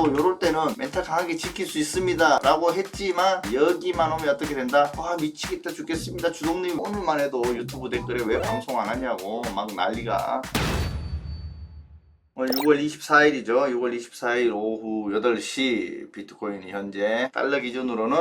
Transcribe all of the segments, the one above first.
또 요럴 때는 멘탈 강하게 지킬 수 있습니다 라고 했지만 여기만 오면 어떻게 된다? 와 미치겠다 죽겠습니다 주동님 오늘만 해도 유튜브 댓글에 왜 방송 안 하냐고 막 난리가 오늘 6월 24일이죠. 6월 24일 오후 8시 비트코인이 현재 달러 기준으로는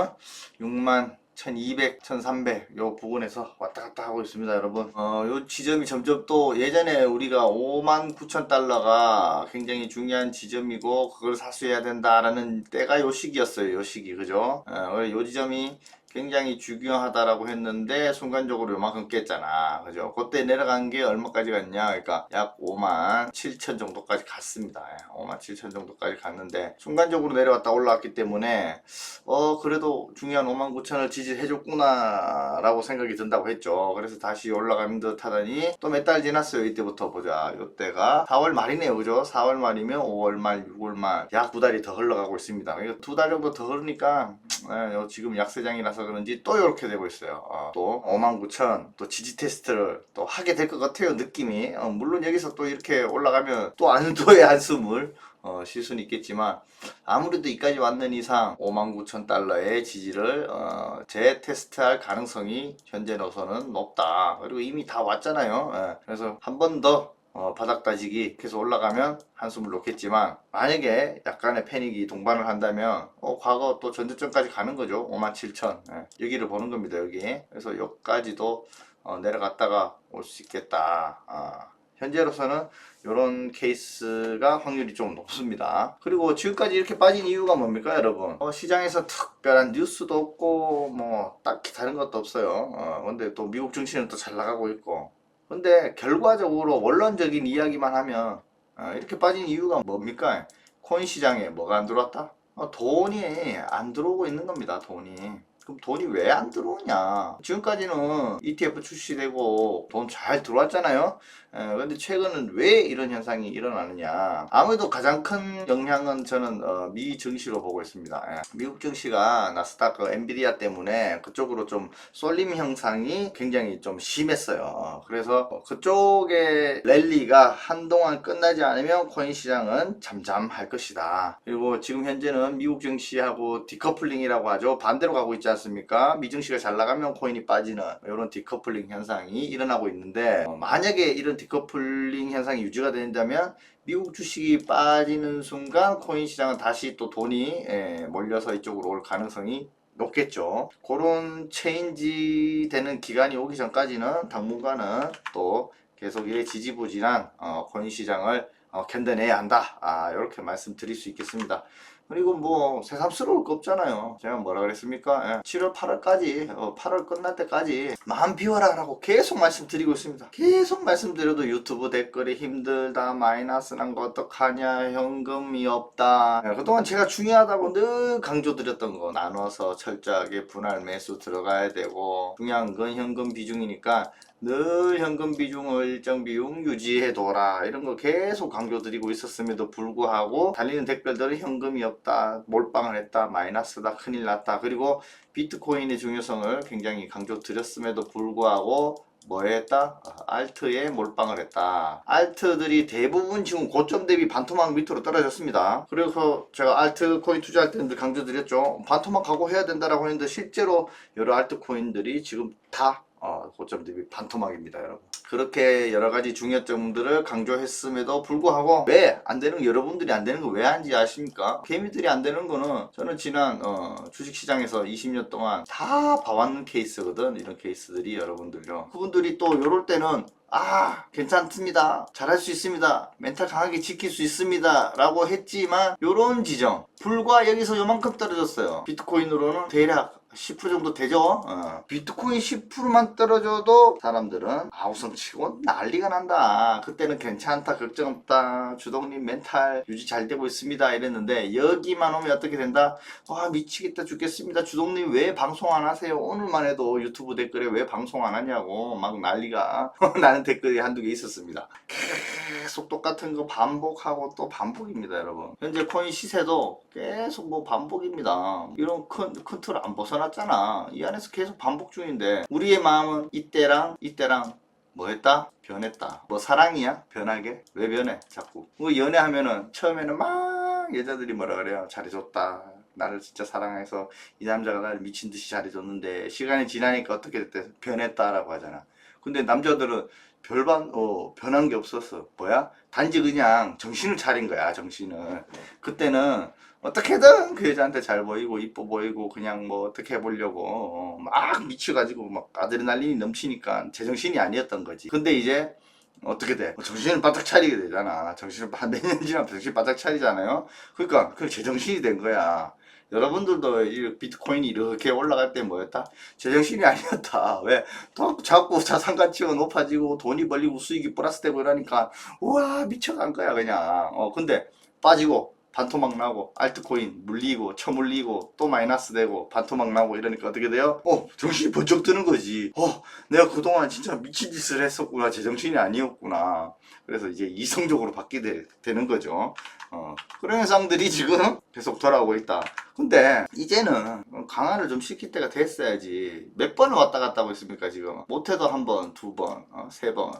6만 1200, 1300 요 부근에서 왔다 갔다 하고 있습니다, 여러분. 어, 요 지점이 점점 또 예전에 우리가 5만 9천 달러가 굉장히 중요한 지점이고 그걸 사수해야 된다라는 때가 요 시기였어요, 요 시기, 그죠? 어, 요 지점이 굉장히 중요하다라고 했는데 순간적으로 요만큼 깼잖아. 그죠? 그때 내려간 게 얼마까지 갔냐? 그러니까 약 5만 7천 정도까지 갔습니다. 5만 7천 정도까지 갔는데 순간적으로 내려왔다 올라왔기 때문에 어 그래도 중요한 5만 9천을 지지해 줬구나 라고 생각이 든다고 했죠. 그래서 다시 올라가는 듯 하더니 또 몇 달 지났어요 이때부터. 보자. 요때가 4월 말이네요. 그죠? 4월 말이면 5월 말 6월 말약 두 달이 더 흘러가고 있습니다. 두달 정도 더 흐르니까 예, 요 지금 약세장이라서 그런지 또 이렇게 되고 있어요. 어, 또 59,000 또 지지 테스트를 또 하게 될 것 같아요. 느낌이. 어, 물론 여기서 또 이렇게 올라가면 또 안도의 한숨을 어, 쉴 수는 있겠지만 아무래도 이까지 왔는 이상 59,000달러의 지지를 어, 재테스트할 가능성이 현재로서는 높다. 그리고 이미 다 왔잖아요. 예, 그래서 한 번 더 어, 바닥 따지기 계속 올라가면 한숨을 놓겠지만 만약에 약간의 패닉이 동반을 한다면 어, 과거 또 전저점까지 가는 거죠. 57,000 예, 여기를 보는 겁니다 여기. 그래서 여기까지도 어, 내려갔다가 올 수 있겠다. 아, 현재로서는 이런 케이스가 확률이 좀 높습니다. 그리고 지금까지 이렇게 빠진 이유가 뭡니까 여러분? 어, 시장에서 특별한 뉴스도 없고 뭐 딱히 다른 것도 없어요. 어, 근데 또 미국 증시는 또 잘 나가고 있고 근데 결과적으로 원론적인 이야기만 하면 어, 이렇게 빠진 이유가 뭡니까? 코인 시장에 뭐가 안 들어왔다? 어, 돈이 안 들어오고 있는 겁니다. 돈이. 그럼 돈이 왜 안 들어오냐? 지금까지는 ETF 출시되고 돈 잘 들어왔잖아요. 에, 근데 최근은 왜 이런 현상이 일어나느냐? 아무래도 가장 큰 영향은 저는 어, 미 증시로 보고 있습니다. 예. 미국 증시가 나스닥 엔비디아 때문에 그쪽으로 좀 쏠림 현상이 굉장히 좀 심했어요. 어, 그래서 그쪽의 랠리가 한동안 끝나지 않으면 코인 시장은 잠잠할 것이다. 그리고 지금 현재는 미국 증시하고 디커플링이라고 하죠. 반대로 가고 있지 않습니까? 미 증시가 잘 나가면 코인이 빠지는 이런 디커플링 현상이 일어나고 있는데 어, 만약에 이런 디커플링 현상이 유지가 된다면 미국 주식이 빠지는 순간 코인 시장은 다시 또 돈이 예, 몰려서 이쪽으로 올 가능성이 높겠죠. 그런 체인지 되는 기간이 오기 전까지는 당분간은 또 계속 이래 지지부진한 어, 코인 시장을 어, 견뎌내야 한다. 아, 이렇게 말씀드릴 수 있겠습니다. 그리고 뭐 새삼스러울 거 없잖아요. 제가 뭐라 그랬습니까? 예, 7월 8월까지 8월 끝날 때까지 마음 비워라 라고 계속 말씀드리고 있습니다. 계속 말씀드려도 유튜브 댓글이 힘들다 마이너스 난 거 어떡하냐 현금이 없다 예, 그동안 제가 중요하다고 늘 강조드렸던 거 나눠서 철저하게 분할 매수 들어가야 되고 중요한 건 현금 비중이니까 늘 현금 비중을 일정 비중 유지해둬라 이런 거 계속 강조드리고 있었음에도 불구하고 달리는 댓글들은 현금이 없다 몰빵을 했다 마이너스다 큰일 났다 그리고 비트코인의 중요성을 굉장히 강조드렸음에도 불구하고 뭐 했다? 아, 알트에 몰빵을 했다. 알트들이 대부분 지금 고점 대비 반토막 밑으로 떨어졌습니다. 그래서 제가 알트 코인 투자할 때는 늘 강조드렸죠. 반토막 각오해야 된다라고 했는데 실제로 여러 알트 코인들이 지금 다 어, 고점 대비 반토막입니다, 여러분. 그렇게 여러 가지 중요점들을 강조했음에도 불구하고 왜 안 되는 여러분들이 안 되는 거 왜 하는지 아십니까? 개미들이 안 되는 거는 저는 지난 어, 주식시장에서 20년 동안 다 봐왔는 케이스거든. 이런 케이스들이 여러분들요. 그분들이 또 이럴 때는 아 괜찮습니다 잘할 수 있습니다 멘탈 강하게 지킬 수 있습니다 라고 했지만 요런 지점 불과 여기서 요만큼 떨어졌어요 비트코인으로는 대략 10% 정도 되죠? 어. 비트코인 10%만 떨어져도 사람들은 아우성 치고 난리가 난다. 그때는 괜찮다 걱정 없다. 주동님 멘탈 유지 잘 되고 있습니다. 이랬는데 여기만 오면 어떻게 된다? 와 미치겠다. 죽겠습니다. 주동님 왜 방송 안 하세요? 오늘만 해도 유튜브 댓글에 왜 방송 안 하냐고 막 난리가 나는 댓글이 한두 개 있었습니다 계속 똑같은 거 반복하고 또 반복입니다 여러분. 현재 코인 시세도 계속 뭐 반복입니다. 이런 큰, 큰 틀을 안 벗어났잖아. 이 안에서 계속 반복 중인데 우리의 마음은 이때랑 이때랑 뭐 했다? 변했다. 뭐 사랑이야? 변하게? 왜 변해? 자꾸. 뭐 연애하면은 처음에는 막 여자들이 뭐라 그래요 잘해줬다. 나를 진짜 사랑해서 이 남자가 나를 미친 듯이 잘해줬는데 시간이 지나니까 어떻게 됐대? 변했다라고 하잖아. 근데 남자들은 별반 어 변한 게 없었어 뭐야 단지 그냥 정신을 차린 거야 정신을 그때는 어떻게든 그 여자한테 잘 보이고 이뻐 보이고 그냥 뭐 어떻게 해보려고 어, 막 미쳐가지고 막 아드레날린이 넘치니까 제정신이 아니었던 거지 근데 이제 어떻게 돼? 정신을 바짝 차리게 되잖아. 정신을 한몇 년 지나면 정신 바짝 차리잖아요. 그러니까 그 제정신이 된 거야. 여러분들도 이 비트코인이 이렇게 올라갈 때 뭐였다? 제정신이 아니었다. 왜? 또 자꾸 자산 가치가 높아지고 돈이 벌리고 수익이 플러스 되고 이러니까 우와 미쳐간 거야 그냥. 어 근데 빠지고 반토막 나고 알트코인 물리고 쳐물리고 또 마이너스 되고 반토막 나고 이러니까 어떻게 돼요? 어 정신이 번쩍 드는 거지. 어 내가 그동안 진짜 미친 짓을 했었구나. 제정신이 아니었구나. 그래서 이제 이성적으로 바뀌게 되, 는 거죠. 어, 그런 현상들이 지금 계속 돌아오고 있다. 근데 이제는 강화를 좀 시킬 때가 됐어야지. 몇 번을 왔다 갔다 하고 있습니까, 지금? 못해도 한 번, 두 번, 어, 세 번.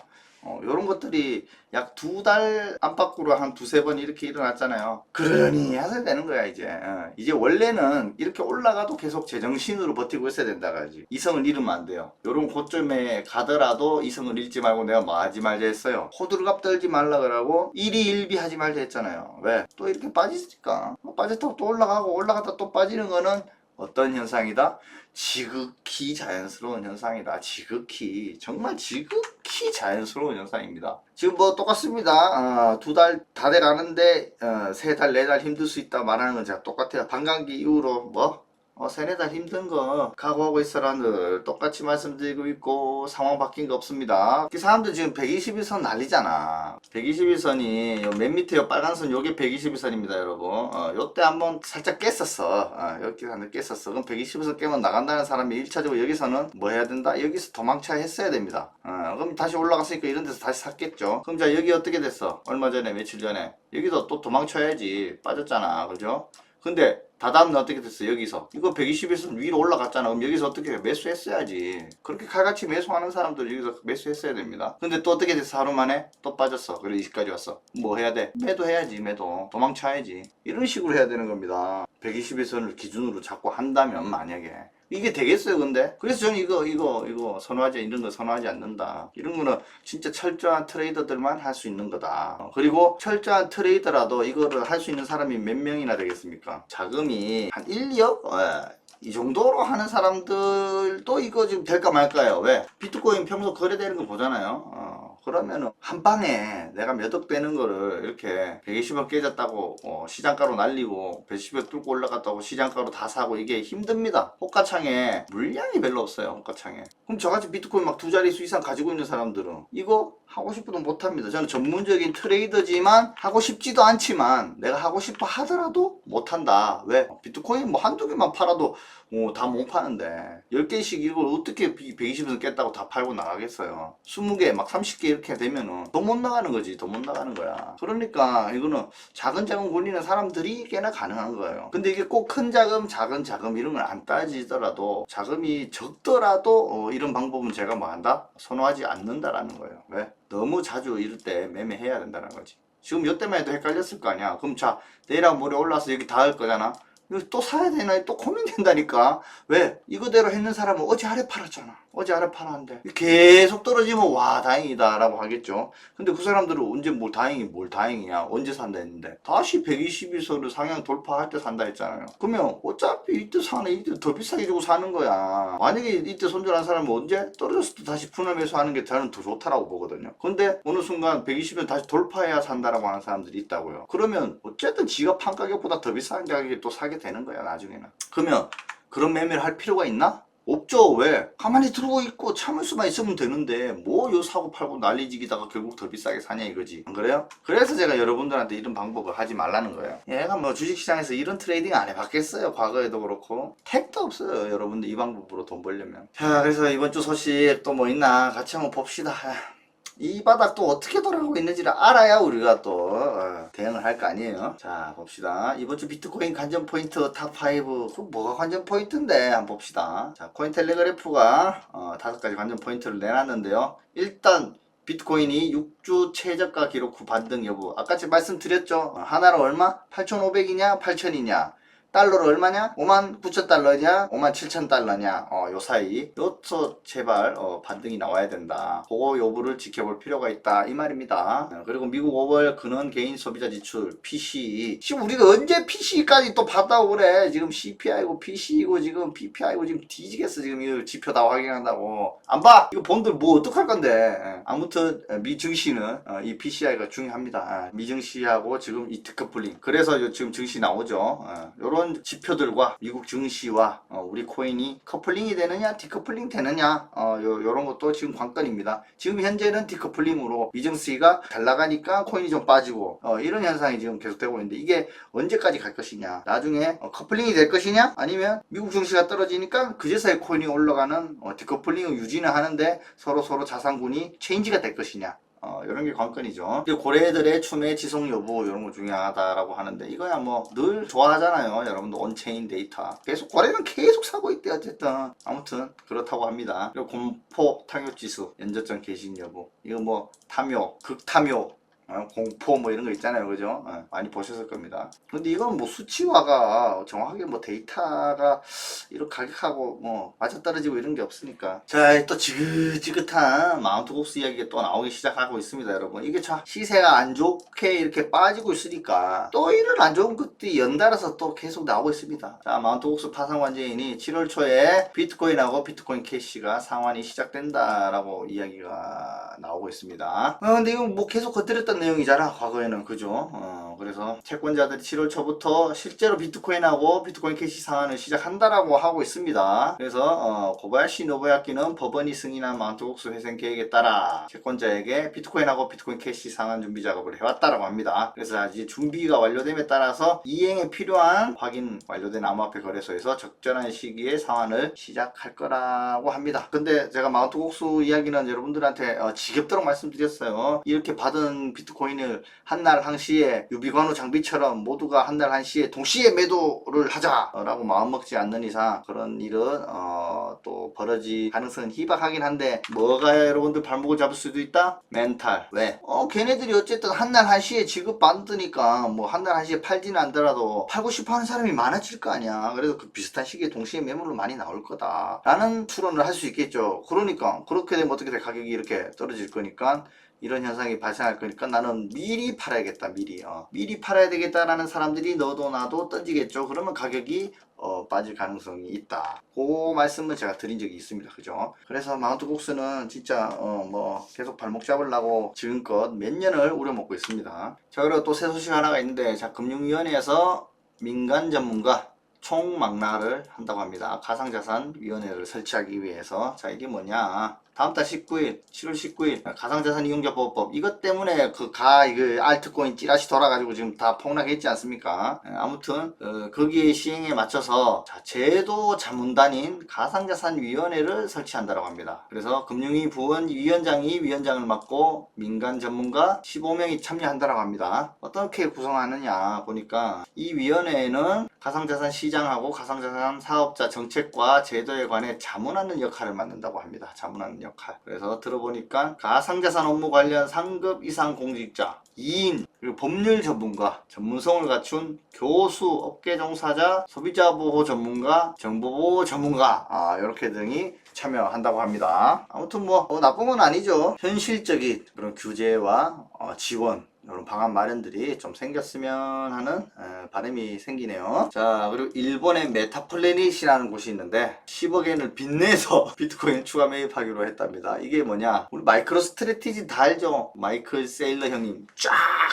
어, 요런 것들이 약 두 달 안팎으로 한 두세 번 이렇게 일어났잖아요. 그러니 해야 되는 거야, 이제. 어, 이제 원래는 이렇게 올라가도 계속 제정신으로 버티고 있어야 된다, 가지. 이성을 잃으면 안 돼요. 요런 고점에 가더라도 이성을 잃지 말고 내가 뭐 하지 말자 했어요. 호들갑 떨지 말라 그러고 일희일비 하지 말자 했잖아요. 왜? 또 이렇게 빠지니까. 뭐 빠졌다고 또 올라가고 올라갔다 또 빠지는 거는 어떤 현상이다? 지극히 자연스러운 현상이다. 지극히 정말 지극히 자연스러운 현상입니다. 지금 뭐 똑같습니다. 어, 두달 다 돼 가는데 어, 세달네 달 힘들 수 있다 말하는 건 제가 똑같아요. 반감기 이후로 뭐 어, 세네 달 힘든 거 각오하고 있어라 늘 똑같이 말씀드리고 있고 상황 바뀐 거 없습니다. 이 사람들 지금 121선 난리잖아. 121선이 맨 밑에 요 빨간 선 요게 121선입니다 여러분. 어, 요때 한번 살짝 깼었어. 어, 여기 한번 깼었어. 그럼 121선 깨면 나간다는 사람이 1차적으로 여기서는 뭐 해야 된다? 여기서 도망쳐야 했어야 됩니다. 어, 그럼 다시 올라갔으니까 이런 데서 다시 샀겠죠. 그럼 자 여기 어떻게 됐어? 얼마 전에 며칠 전에 여기도 또 도망쳐야지 빠졌잖아. 그죠? 근데 다다음은 어떻게 됐어? 여기서. 이거 120에서 위로 올라갔잖아. 그럼 여기서 어떻게 해? 매수했어야지. 그렇게 칼같이 매수하는 사람들 여기서 매수했어야 됩니다. 근데 또 어떻게 됐어? 하루 만에 또 빠졌어. 그래 20까지 왔어. 뭐 해야 돼? 매도 해야지 매도. 도망쳐야지. 이런 식으로 해야 되는 겁니다. 120에선을 기준으로 자꾸 한다면 만약에 이게 되겠어요 근데? 그래서 저는 이거 이거 이거 선호하지 이런 거 선호하지 않는다. 이런 거는 진짜 철저한 트레이더들만 할 수 있는 거다. 어, 그리고 철저한 트레이더라도 이거를 할 수 있는 사람이 몇 명이나 되겠습니까? 자금이 한 1, 2억? 예. 이 정도로 하는 사람들도 이거 지금 될까 말까요? 왜? 비트코인 평소 거래되는 거 보잖아요. 어, 그러면은 한 방에 내가 몇 억 되는 거를 이렇게 120원 깨졌다고 어, 시장가로 날리고 110원 뚫고 올라갔다고 시장가로 다 사고 이게 힘듭니다. 호가창에 물량이 별로 없어요. 호가창에. 그럼 저같이 비트코인 막 두 자릿수 이상 가지고 있는 사람들은 이거 하고 싶어도 못합니다. 저는 전문적인 트레이더지만 하고 싶지도 않지만 내가 하고 싶어 하더라도 못한다. 왜? 비트코인 뭐 한두 개만 팔아도 뭐다못 파는데 10개씩 이걸 어떻게 120에서 깼다고 다 팔고 나가겠어요. 20개 막 30개 이렇게 되면은 더못 나가는 거지. 더못 나가는 거야. 그러니까 이거는 작은 자금 굴리는 사람들이 꽤나 가능한 거예요. 근데 이게 꼭 큰 자금, 작은 자금 이런 걸 안 따지더라도 자금이 적더라도 어, 이런 방법은 제가 뭐 한다? 선호하지 않는다라는 거예요. 왜? 너무 자주 이럴 때 매매해야 된다는 거지. 지금 이때만 해도 헷갈렸을 거 아니야. 그럼 자, 내일하고 모레 올라서 여기 닿을 거잖아. 이거 또 사야 되나? 또 고민된다니까. 왜? 이거대로 했는 사람은 어제 아래 팔았잖아. 어제 아래 팔았는데. 계속 떨어지면 와, 다행이다. 라고 하겠죠. 근데 그 사람들은 언제 뭘 다행이, 뭘 다행이냐. 언제 산다 했는데. 다시 121선을 상향 돌파할 때 산다 했잖아요. 그러면 어차피 이때 사는, 이때 더 비싸게 주고 사는 거야. 만약에 이때 손절한 사람은 언제? 떨어졌을 때 다시 분할매수 하는 게 저는 더 좋다라고 보거든요. 근데 어느 순간 120원 다시 돌파해야 산다라고 하는 사람들이 있다고요. 그러면 어쨌든 지가 판 가격보다 더 비싼 가격에 또 사게 되는 거야, 나중에는. 그러면 그런 매매를 할 필요가 있나? 없죠. 왜? 가만히 들고 있고 참을 수만 있으면 되는데 뭐 요 사고 팔고 난리지기다가 결국 더 비싸게 사냐 이거지. 안 그래요? 그래서 제가 여러분들한테 이런 방법을 하지 말라는 거예요. 얘가 뭐 주식시장에서 이런 트레이딩 안 해봤겠어요. 과거에도 그렇고. 택도 없어요. 여러분들 이 방법으로 돈 벌려면. 자, 그래서 이번 주 소식 또 뭐 있나 같이 한번 봅시다. 이 바닥 또 어떻게 돌아가고 있는지를 알아야 우리가 또 어, 대응을 할 거 아니에요. 자 봅시다. 이번 주 비트코인 관전 포인트 탑5 그 뭐가 관전 포인트인데 한번 봅시다. 자 코인텔레그래프가 어, 다섯 가지 관전 포인트를 내놨는데요. 일단 비트코인이 6주 최저가 기록 후 반등 여부. 아까 제가 말씀드렸죠. 하나로 얼마? 8,500이냐? 8,000이냐? 달러로 얼마냐? 5만 9천 달러냐? 5만 7천 달러냐? 어, 요 사이. 요서 제발 어, 반등이 나와야 된다. 그거 여부를 지켜볼 필요가 있다. 이 말입니다. 어, 그리고 미국 5월 근원 개인 소비자 지출 PCE. 지금 우리가 언제 PCE까지 또 봤다고 그래? 지금 CPI고 PC이고 지금 PPI고 지금 뒤지겠어. 지금 이 지표 다 확인한다고. 안 봐? 이거 본들 뭐 어떡할 건데? 예. 아무튼 어, 미 증시는 어, 이 PCI가 중요합니다. 예. 미 증시하고 지금 이 디커플링. 그래서 요 지금 증시 나오죠. 어, 요런 지표들과 미국 증시와 어, 우리 코인이 커플링이 되느냐, 디커플링 되느냐, 어, 요, 요런 것도 지금 관건입니다. 지금 현재는 디커플링으로 미 증시가 잘 나가니까 코인이 좀 빠지고 어, 이런 현상이 지금 계속되고 있는데 이게 언제까지 갈 것이냐? 나중에 어, 커플링이 될 것이냐? 아니면 미국 증시가 떨어지니까 그제서야 코인이 올라가는 어, 디커플링을 유지는 하는데 서로 서로 자산군이 체인지가 될 것이냐? 어, 이런 게 관건이죠. 고래들의 춤의 지속 여부 이런 거 중요하다라고 하는데 이거야 뭐 늘 좋아하잖아요. 여러분들 온체인 데이터. 계속 고래는 계속 사고 있대 어쨌든. 아무튼 그렇다고 합니다. 그리고 공포 탐욕 지수, 연저점 개신 여부. 이거 뭐 탐욕, 극탐욕 어, 공포 뭐 이런 거 있잖아요. 그죠? 어, 많이 보셨을 겁니다. 근데 이건 뭐 수치화가 정확하게 뭐 데이터가 이런 가격하고 뭐 맞아떨어지고 이런 게 없으니까. 자 또 지긋지긋한 마운트 곡스 이야기가 또 나오기 시작하고 있습니다 여러분. 이게 참 시세가 안 좋게 이렇게 빠지고 있으니까 또 이런 안 좋은 것들이 연달아서 또 계속 나오고 있습니다. 자 마운트 곡스 파산 관제인이 7월 초에 비트코인하고 비트코인 캐시가 상환이 시작된다라고 이야기가 나오고 있습니다. 어, 근데 이거 뭐 계속 건드렸던 내용이잖아 과거에는. 그죠? 어, 그래서 채권자들이 7월 초부터 실제로 비트코인하고 비트코인 캐시 상환을 시작한다라고 하고 있습니다. 그래서 어, 고바야시 노부야키는 법원이 승인한 마운트복수 회생 계획에 따라 채권자에게 비트코인하고 비트코인 캐시 상환 준비 작업을 해왔다라고 합니다. 그래서 이제 준비가 완료됨에 따라서 이행에 필요한 확인 완료된 암호화폐 거래소에서 적절한 시기에 상환을 시작할 거라고 합니다. 근데 제가 마운트복수 이야기는 여러분들한테 어, 지겹도록 말씀드렸어요. 이렇게 받은 비트코인을 한 날 한시에 유비 관우 장비처럼 모두가 한 날 한시에 동시에 매도를 하자라고 마음먹지 않는 이상 그런 일은 어, 또 벌어질 가능성은 희박하긴 한데 뭐가 여러분들 발목을 잡을 수도 있다? 멘탈. 왜? 어 걔네들이 어쨌든 한 날 한시에 지급 받으니까 뭐 한 날 한시에 팔지는 않더라도 팔고 싶어 하는 사람이 많아질 거 아니야. 그래서 그 비슷한 시기에 동시에 매물로 많이 나올 거다 라는 추론을 할 수 있겠죠. 그러니까 그렇게 되면 어떻게 돼? 가격이 이렇게 떨어질 거니까 이런 현상이 발생할 거니까 나는 미리 팔아야겠다 미리 어. 미리 팔아야 되겠다라는 사람들이 너도 나도 던지겠죠 그러면 가격이 어, 빠질 가능성이 있다 그 말씀을 제가 드린 적이 있습니다 그죠 그래서 마운트 복스는 진짜 어, 뭐 계속 발목 잡으려고 지금껏 몇 년을 우려먹고 있습니다 자 그리고 또 새 소식 하나가 있는데 자 금융위원회에서 민간 전문가 총망라를 한다고 합니다. 가상자산위원회를 설치하기 위해서. 자, 이게 뭐냐. 다음 달 19일, 7월 19일, 가상자산 이용자 보호법. 이것 때문에 그 가, 이거 알트코인 찌라시 돌아가지고 지금 다 폭락했지 않습니까? 예, 아무튼, 어, 거기에 시행에 맞춰서, 자, 제도 자문단인 가상자산위원회를 설치한다고 합니다. 그래서 금융위 부원 위원장이 위원장을 맡고 민간 전문가 15명이 참여한다고 합니다. 어떻게 구성하느냐 보니까 이 위원회에는 가상자산 시장하고 가상자산 사업자 정책과 제도에 관해 자문하는 역할을 맡는다고 합니다. 자문하는 역 할. 그래서 들어보니까 가상자산 업무 관련 상급 이상 공직자, 2인, 그리고 법률 전문가, 전문성을 갖춘 교수, 업계 종사자, 소비자 보호 전문가, 정보 보호 전문가, 아, 이렇게 등이 참여한다고 합니다. 아무튼 뭐, 뭐 나쁜 건 아니죠. 현실적인 그런 규제와 어, 지원, 이런 방안 마련들이 좀 생겼으면 하는 에, 바람이 생기네요. 자, 그리고 일본의 메타플래닛이라는 곳이 있는데 10억 엔을 빚내서 비트코인 추가 매입하기로 했답니다. 이게 뭐냐? 우리 마이크로 스트레티지 다 알죠? 마이클 세일러 형님 쫙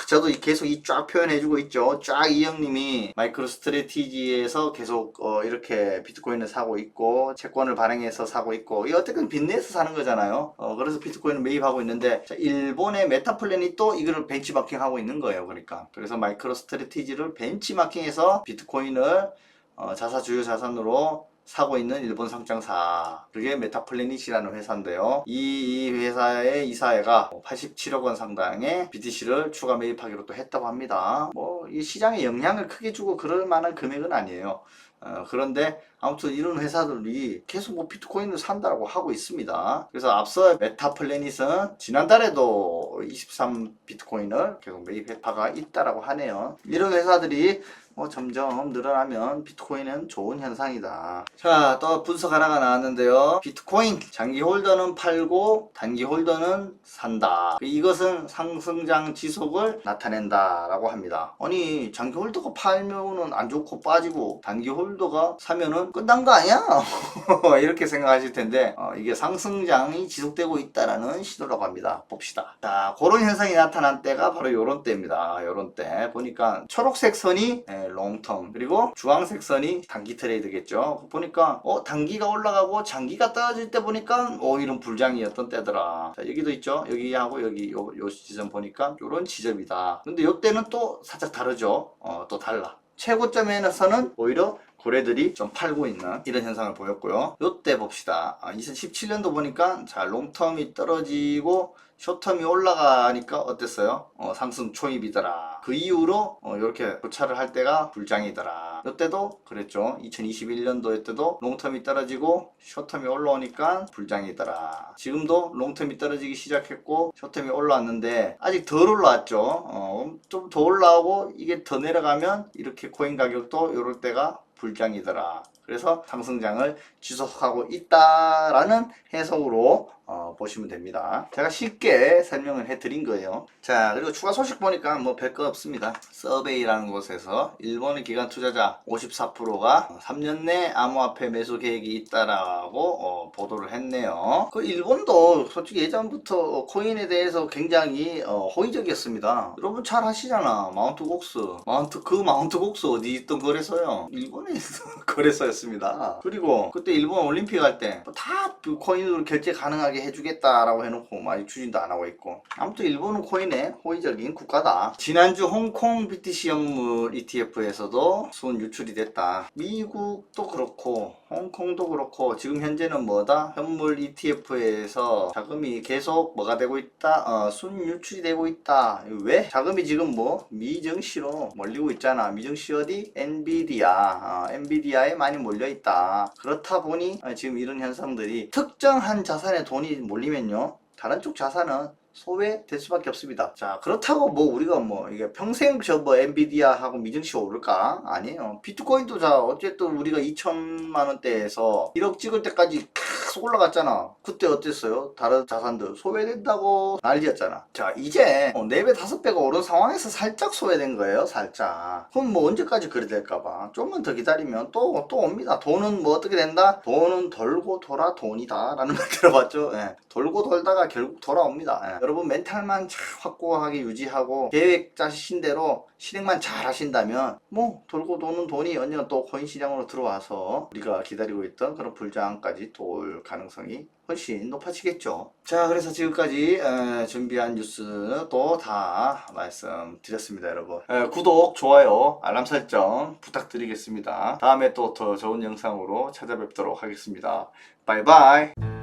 저도 이- 계속 이 쫙 표현해주고 있죠. 쫙 이 형님이 마이크로 스트레티지에서 계속 어, 이렇게 비트코인을 사고 있고 채권을 발행해서 사고 있고 이 어쨌든 빚내서 사는 거잖아요. 어, 그래서 비트코인을 매입하고 있는데 자, 일본의 메타플래닛도 이거를 벤치마 킹 하고 있는 거예요. 그러니까 그래서 마이크로 스트레티지를 벤치마킹해서 비트코인을 어, 자사 주요 자산으로 사고 있는 일본 상장사 그게 메타플래닛이라는 회사인데요 이, 이 회사의 이사회가 87억 원 상당의 BTC를 추가 매입하기로 또 했다고 합니다 뭐 이 시장에 영향을 크게 주고 그럴 만한 금액은 아니에요. 어, 그런데 아무튼 이런 회사들이 계속 뭐 비트코인을 산다고 하고 있습니다. 그래서 앞서 메타플래닛은 지난달에도 23 비트코인을 계속 매입해 파가 있다라고 하네요. 이런 회사들이 뭐 점점 늘어나면 비트코인은 좋은 현상이다. 자, 또 분석 하나가 나왔는데요. 비트코인 장기 홀더는 팔고 단기 홀더는 산다. 이것은 상승장 지속을 나타낸다라고 합니다. 아니, 장기 홀더가 팔면은 안 좋고 빠지고 단기 홀더가 사면은 끝난 거 아니야? 이렇게 생각하실 텐데 어, 이게 상승장이 지속되고 있다라는 시도라고 합니다. 봅시다. 자, 그런 현상이 나타난 때가 바로 요런 때입니다. 요런 때 보니까 초록색 선이 예, 롱텀 그리고 주황색 선이 단기 트레이드겠죠. 보니까 어 단기가 올라가고 장기가 떨어질 때 보니까 어 이런 불장이었던 때더라. 자, 여기도 있죠. 여기하고 여기 요, 요 지점 보니까 요런 지점이다. 근데 요때는 또 살짝 다르죠. 어, 또 달라. 최고점에서는 오히려 고래들이 좀 팔고 있는 이런 현상을 보였고요. 요때 봅시다. 아, 2017년도 보니까 자 롱텀이 떨어지고 숏텀이 올라가니까 어땠어요? 어, 상승 초입이더라. 그 이후로 어, 이렇게 교차를 할 때가 불장이더라. 이때도 그랬죠. 2021년도에 때도 롱텀이 떨어지고 숏텀이 올라오니까 불장이더라. 지금도 롱텀이 떨어지기 시작했고 숏텀이 올라왔는데 아직 덜 올라왔죠. 어, 좀 더 올라오고 이게 더 내려가면 이렇게 코인 가격도 이럴 때가 불장이더라. 그래서 상승장을 지속하고 있다라는 해석으로 어, 보시면 됩니다. 제가 쉽게 설명을 해드린 거예요. 자, 그리고 추가 소식 보니까 뭐 별 거 없습니다. 서베이라는 곳에서 일본의 기관 투자자 54%가 3년 내 암호화폐 매수 계획이 있다라고 어, 보도를 했네요. 그 일본도 솔직히 예전부터 코인에 대해서 굉장히 어, 호의적이었습니다. 여러분 잘 아시잖아. 마운트 곡스. 마운트 그 마운트 곡스 어디 있던 거래소요? 일본에 있던 거래소 였습니다. 그리고 그때 일본 올림픽 할 때 다 코인으로 결제 가능하게 해주겠다라고 해놓고 뭐 아직 추진도 안 하고 있고 아무튼 일본은 코인에 호의적인 국가다. 지난주 홍콩 BTC 현물 ETF에서도 순 유출이 됐다. 미국도 그렇고 홍콩도 그렇고 지금 현재는 뭐다? 현물 ETF에서 자금이 계속 뭐가 되고 있다? 어, 순 유출이 되고 있다. 왜? 자금이 지금 뭐 미증시로 몰리고 있잖아. 미증시 어디? 엔비디아. 어, 엔비디아에 많이 몰려 있다. 그렇다 보니 어, 지금 이런 현상들이 특정한 자산에 돈이 몰리면요. 다른 쪽 자산은 소외될 수밖에 없습니다. 자, 그렇다고 뭐 우리가 뭐 이게 평생 저 뭐 엔비디아하고 미증시 오를까? 아니에요. 비트코인도 자, 어쨌든 우리가 2천만 원대에서 1억 찍을 때까지 계속 올라갔잖아. 그때 어땠어요? 다른 자산들 소외된다고 난리였잖아. 자, 이제 어, 4배, 5배가 오른 상황에서 살짝 소외된 거예요. 살짝. 그럼 뭐 언제까지 그래 될까봐. 좀만 더 기다리면 또, 또 옵니다. 돈은 뭐 어떻게 된다? 돈은 돌고 돌아 돈이다. 라는 말 들어봤죠? 예. 돌고 돌다가 결국 돌아옵니다. 예. 여러분 멘탈만 잘 확고하게 유지하고 계획 짜신 대로 실행만 잘 하신다면 뭐 돌고 도는 돈이 언젠가 또 코인 시장으로 들어와서 우리가 기다리고 있던 그런 불장까지 또 올 가능성이 훨씬 높아지겠죠. 자, 그래서 지금까지 에, 준비한 뉴스 또 다 말씀드렸습니다, 여러분. 에, 구독, 좋아요, 알람 설정 부탁드리겠습니다. 다음에 또 더 좋은 영상으로 찾아뵙도록 하겠습니다. 바이바이.